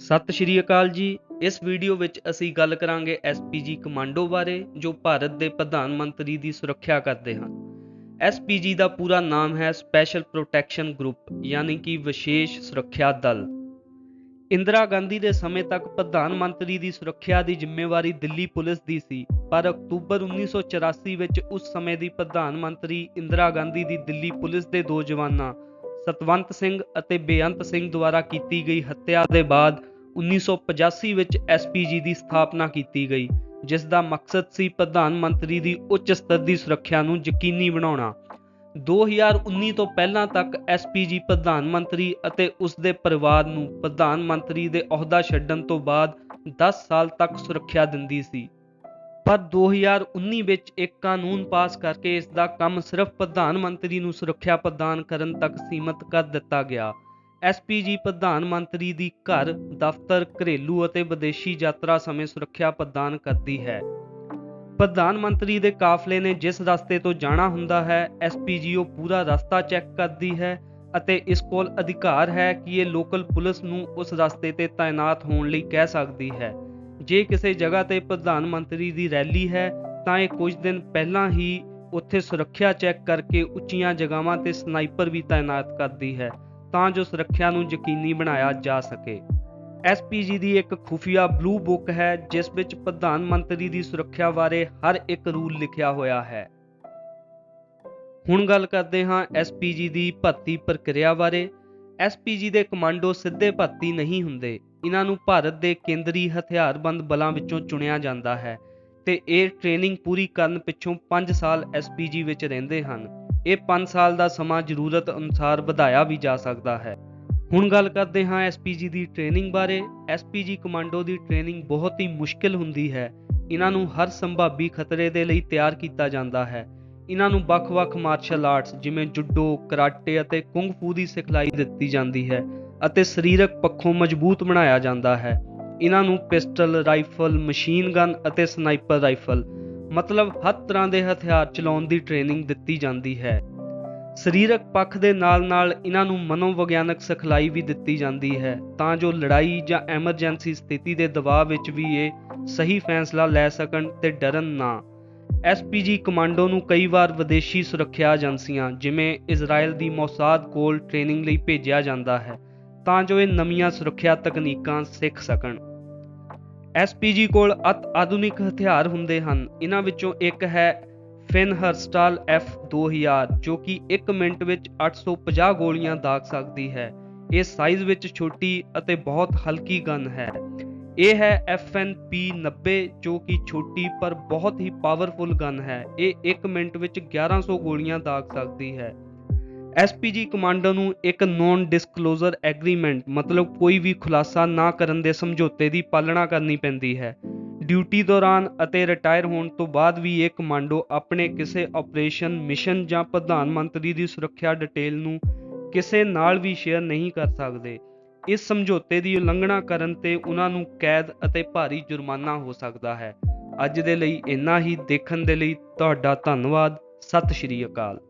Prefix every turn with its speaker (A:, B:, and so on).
A: ਸਤਿ ਸ਼੍ਰੀ ਅਕਾਲ ਜੀ। ਇਸ ਵੀਡੀਓ ਵਿੱਚ ਅਸੀਂ ਗੱਲ ਕਰਾਂਗੇ ਐਸਪੀਜੀ ਕਮਾਂਡੋ ਬਾਰੇ, ਜੋ ਭਾਰਤ ਦੇ ਪ੍ਰਧਾਨ ਮੰਤਰੀ ਦੀ ਸੁਰੱਖਿਆ ਕਰਦੇ ਹਨ। ਐਸਪੀਜੀ ਦਾ ਪੂਰਾ ਨਾਮ ਹੈ ਸਪੈਸ਼ਲ ਪ੍ਰੋਟੈਕਸ਼ਨ ਗਰੁੱਪ ਯਾਨੀ ਕਿ ਵਿਸ਼ੇਸ਼ ਸੁਰੱਖਿਆ ਦਲ। ਇੰਦਰਾ ਗਾਂਧੀ ਦੇ ਸਮੇਂ ਤੱਕ ਪ੍ਰਧਾਨ ਮੰਤਰੀ ਦੀ ਸੁਰੱਖਿਆ ਦੀ ਜ਼ਿੰਮੇਵਾਰੀ ਦਿੱਲੀ ਪੁਲਿਸ ਦੀ ਸੀ, ਪਰ ਅਕਤੂਬਰ 1984 ਵਿੱਚ ਉਸ ਸਮੇਂ ਦੀ ਪ੍ਰਧਾਨ ਮੰਤਰੀ ਇੰਦਰਾ ਗਾਂਧੀ ਦੀ ਦਿੱਲੀ ਪੁਲਿਸ ਦੇ ਦੋ ਜਵਾਨਾਂ ਸਤਵੰਤ ਸਿੰਘ ਅਤੇ ਬੇਅੰਤ ਸਿੰਘ ਦੁਆਰਾ ਕੀਤੀ ਗਈ ਹੱਤਿਆ ਦੇ ਬਾਅਦ 1985 ਵਿੱਚ ਐਸਪੀਜੀ ਦੀ ਸਥਾਪਨਾ ਕੀਤੀ ਗਈ, ਜਿਸ ਦਾ ਮਕਸਦ ਸੀ ਪ੍ਰਧਾਨ ਮੰਤਰੀ ਦੀ ਉੱਚ ਸਤਰ ਦੀ ਸੁਰੱਖਿਆ ਨੂੰ ਯਕੀਨੀ ਬਣਾਉਣਾ। 2019 ਤੋਂ ਪਹਿਲਾਂ ਤੱਕ ਐਸਪੀਜੀ ਪ੍ਰਧਾਨ ਮੰਤਰੀ ਅਤੇ ਉਸ ਦੇ ਪਰਿਵਾਰ ਨੂੰ ਪ੍ਰਧਾਨ ਮੰਤਰੀ ਦੇ ਅਹੁਦਾ ਛੱਡਣ ਤੋਂ ਬਾਅਦ 10 ਸਾਲ ਤੱਕ ਸੁਰੱਖਿਆ ਦਿੰਦੀ ਸੀ। ਪਰ 2019 ਵਿੱਚ ਇੱਕ ਕਾਨੂੰਨ ਪਾਸ ਕਰਕੇ ਇਸ ਦਾ ਕੰਮ ਸਿਰਫ ਪ੍ਰਧਾਨ ਮੰਤਰੀ ਨੂੰ ਸੁਰੱਖਿਆ ਪ੍ਰਦਾਨ ਕਰਨ ਤੱਕ ਸੀਮਤ ਕਰ ਦਿੱਤਾ ਗਿਆ। ਐਸਪੀਜੀ ਪ੍ਰਧਾਨ ਮੰਤਰੀ ਦੀ ਘਰ, ਦਫ਼ਤਰ, ਘਰੇਲੂ ਅਤੇ ਵਿਦੇਸ਼ੀ ਯਾਤਰਾ ਸਮੇਂ ਸੁਰੱਖਿਆ ਪ੍ਰਦਾਨ ਕਰਦੀ ਹੈ। ਪ੍ਰਧਾਨ ਮੰਤਰੀ ਦੇ ਕਾਫਲੇ ਨੇ ਜਿਸ ਰਸਤੇ ਤੋਂ ਜਾਣਾ ਹੁੰਦਾ ਹੈ ਐਸਪੀਜੀਓ ਪੂਰਾ ਰਸਤਾ ਚੈੱਕ ਕਰਦੀ ਹੈ ਅਤੇ ਇਸ ਕੋਲ ਅਧਿਕਾਰ ਹੈ ਕਿ ਇਹ ਲੋਕਲ ਪੁਲਿਸ ਨੂੰ ਉਸ ਰਸਤੇ ਤੇ ਤਾਇਨਾਤ ਹੋਣ ਲਈ ਕਹਿ ਸਕਦੀ ਹੈ। ਜੇ ਕਿਸੇ ਜਗ੍ਹਾ ਤੇ ਪ੍ਰਧਾਨ ਮੰਤਰੀ ਦੀ ਰੈਲੀ ਹੈ, ਤਾਂ ਇਹ ਕੁਝ ਦਿਨ ਪਹਿਲਾਂ ਹੀ ਉੱਥੇ ਸੁਰੱਖਿਆ ਚੈੱਕ ਕਰਕੇ ਉੱਚੀਆਂ ਜਗ੍ਹਾਵਾਂ ਤੇ ਸਨਾਈਪਰ ਵੀ ਤਾਇਨਾਤ ਕਰਦੀ ਹੈ, ਤਾਂ ਜੋ ਸੁਰੱਖਿਆ ਨੂੰ ਯਕੀਨੀ ਬਣਾਇਆ ਜਾ ਸਕੇ। ਐਸਪੀਜੀ ਦੀ ਇੱਕ ਖੁਫੀਆ ਬਲੂ ਬੁੱਕ ਹੈ, ਜਿਸ ਵਿੱਚ ਪ੍ਰਧਾਨ ਮੰਤਰੀ ਦੀ ਸੁਰੱਖਿਆ ਬਾਰੇ ਹਰ ਇੱਕ ਰੂਲ ਲਿਖਿਆ ਹੋਇਆ ਹੈ। ਹੁਣ ਗੱਲ ਕਰਦੇ ਹਾਂ ਐਸਪੀਜੀ ਦੀ ਭਰਤੀ ਪ੍ਰਕਿਰਿਆ ਬਾਰੇ। ਐਸਪੀਜੀ ਦੇ ਕਮਾਂਡੋ ਸਿੱਧੇ ਭਰਤੀ ਨਹੀਂ ਹੁੰਦੇ। ਇਹਨਾਂ ਨੂੰ ਭਾਰਤ ਦੇ ਕੇਂਦਰੀ ਹਥਿਆਰਬੰਦ ਬਲਾਂ ਵਿੱਚੋਂ ਚੁਣਿਆ ਜਾਂਦਾ ਹੈ ਤੇ ਇਹ ਟ੍ਰੇਨਿੰਗ ਪੂਰੀ ਕਰਨ ਪਿੱਛੋਂ 5 ਸਾਲ ਐਸਪੀਜੀ ਵਿੱਚ ਰਹਿੰਦੇ ਹਨ। ਇਹ 5 ਸਾਲ ਦਾ ਸਮਾਂ ਜ਼ਰੂਰਤ ਅਨੁਸਾਰ ਵਧਾਇਆ ਵੀ ਜਾ ਸਕਦਾ ਹੈ। ਹੁਣ ਗੱਲ ਕਰਦੇ ਹਾਂ ਐਸਪੀਜੀ ਦੀ ਟ੍ਰੇਨਿੰਗ ਬਾਰੇ। ਐਸਪੀਜੀ ਕਮਾਂਡੋ ਦੀ ਟ੍ਰੇਨਿੰਗ ਬਹੁਤ ਹੀ ਮੁਸ਼ਕਿਲ ਹੁੰਦੀ ਹੈ। ਇਹਨਾਂ ਨੂੰ ਹਰ ਸੰਭਾਵੀ ਖਤਰੇ ਦੇ ਲਈ ਤਿਆਰ ਕੀਤਾ ਜਾਂਦਾ ਹੈ। ਇਹਨਾਂ ਨੂੰ ਵੱਖ-ਵੱਖ ਮਾਰਸ਼ਲ ਆਰਟਸ ਜਿਵੇਂ ਜੁੱਡੋ ਕਰਾਟੇ ਅਤੇ ਕੁੰਗ ਫੂ ਦੀ ਸਿਖਲਾਈ ਦਿੱਤੀ ਜਾਂਦੀ ਹੈ ਅਤੇ ਸਰੀਰਕ ਪੱਖੋਂ ਮਜ਼ਬੂਤ ਬਣਾਇਆ ਜਾਂਦਾ ਹੈ। ਇਹਨਾਂ ਨੂੰ ਪਿਸਟਲ, ਰਾਈਫਲ, ਮਸ਼ੀਨ ਗਨ ਅਤੇ ਸਨਾਈਪਰ ਰਾਈਫਲ ਮਤਲਬ ਹਰ ਤਰ੍ਹਾਂ ਦੇ ਹਥਿਆਰ ਚਲਾਉਣ ਦੀ ਟ੍ਰੇਨਿੰਗ ਦਿੱਤੀ ਜਾਂਦੀ ਹੈ। ਸਰੀਰਕ ਪੱਖ ਦੇ ਨਾਲ-ਨਾਲ ਇਹਨਾਂ ਨੂੰ ਮਨੋਵਿਗਿਆਨਕ ਸਿਖਲਾਈ ਵੀ ਦਿੱਤੀ ਜਾਂਦੀ ਹੈ ਤਾਂ ਜੋ ਲੜਾਈ ਜਾਂ ਐਮਰਜੈਂਸੀ ਸਥਿਤੀ ਦੇ ਦਬਾਅ ਵਿੱਚ ਵੀ ਇਹ ਸਹੀ ਫੈਸਲਾ ਲੈ ਸਕਣ ਤੇ ਡਰਨ ਨਾ ਐਸਪੀਜੀ ਕਮਾਂਡੋ ਨੂੰ ਕਈ ਵਾਰ ਵਿਦੇਸ਼ੀ ਸੁਰੱਖਿਆ ਏਜੰਸੀਆਂ, ਜਿਵੇਂ ਇਜ਼ਰਾਈਲ ਦੀ ਮੌਸਾਦ ਕੋਲ ਟ੍ਰੇਨਿੰਗ ਲਈ ਭੇਜਿਆ ਜਾਂਦਾ ਹੈ, ਤਾਂ ਜੋ ਇਹ ਨਵੀਆਂ ਸੁਰੱਖਿਆ ਤਕਨੀਕਾਂ ਸਿੱਖ ਸਕਣ। ਐਸਪੀਜੀ ਕੋਲ ਅਤ ਆਧੁਨਿਕ ਹਥਿਆਰ ਹੁੰਦੇ ਹਨ। ਇਹਨਾਂ ਵਿੱਚੋਂ ਇੱਕ ਹੈ ਫਿਨਹਰਸਟਾਲ F2000 ਜੋ ਕਿ 1 ਮਿੰਟ ਵਿੱਚ 850 ਗੋਲੀਆਂ ਦਾਗ ਸਕਦੀ ਹੈ। ਇਹ ਸਾਈਜ਼ ਵਿੱਚ ਛੋਟੀ ਅਤੇ ਬਹੁਤ ਹਲਕੀ ਗਨ ਹੈ। ਇਹ ਹੈ FNP 90 ਜੋ ਕਿ ਛੋਟੀ ਪਰ ਬਹੁਤ ਹੀ ਪਾਵਰਫੁਲ ਗਨ ਹੈ। ਇਹ 1 ਮਿੰਟ ਵਿੱਚ 1100 ਗੋਲੀਆਂ ਦਾਗ ਸਕਦੀ ਹੈ। ਐਸਪੀਜੀ ਕਮਾਂਡੋ ਨੂੰ ਇੱਕ ਨੋਨ ਡਿਸਕਲੋਜ਼ਰ ਐਗਰੀਮੈਂਟ ਮਤਲਬ ਕੋਈ ਵੀ ਖੁਲਾਸਾ ਨਾ ਕਰਨ ਦੇ ਸਮਝੌਤੇ ਦੀ ਪਾਲਣਾ ਕਰਨੀ ਪੈਂਦੀ ਹੈ। ਡਿਊਟੀ ਦੌਰਾਨ ਅਤੇ ਰਿਟਾਇਰ ਹੋਣ ਤੋਂ ਬਾਅਦ ਵੀ ਇਹ ਕਮਾਂਡੋ ਆਪਣੇ ਕਿਸੇ ਆਪਰੇਸ਼ਨ ਮਿਸ਼ਨ ਜਾਂ ਪ੍ਰਧਾਨ ਮੰਤਰੀ ਦੀ ਸੁਰੱਖਿਆ ਡਿਟੇਲ ਨੂੰ ਕਿਸੇ ਨਾਲ ਵੀ ਸ਼ੇਅਰ ਨਹੀਂ ਕਰ ਸਕਦੇ। ਇਸ ਸਮਝੌਤੇ ਦੀ ਉਲੰਘਣਾ ਕਰਨ ਤੇ ਉਹਨਾਂ ਨੂੰ ਕੈਦ ਅਤੇ ਭਾਰੀ ਜੁਰਮਾਨਾ ਹੋ ਸਕਦਾ ਹੈ। ਅੱਜ ਦੇ ਲਈ ਇੰਨਾ ਹੀ। ਦੇਖਣ ਦੇ ਲਈ ਤੁਹਾਡਾ ਧੰਨਵਾਦ। ਸਤਿ ਸ਼੍ਰੀ ਅਕਾਲ।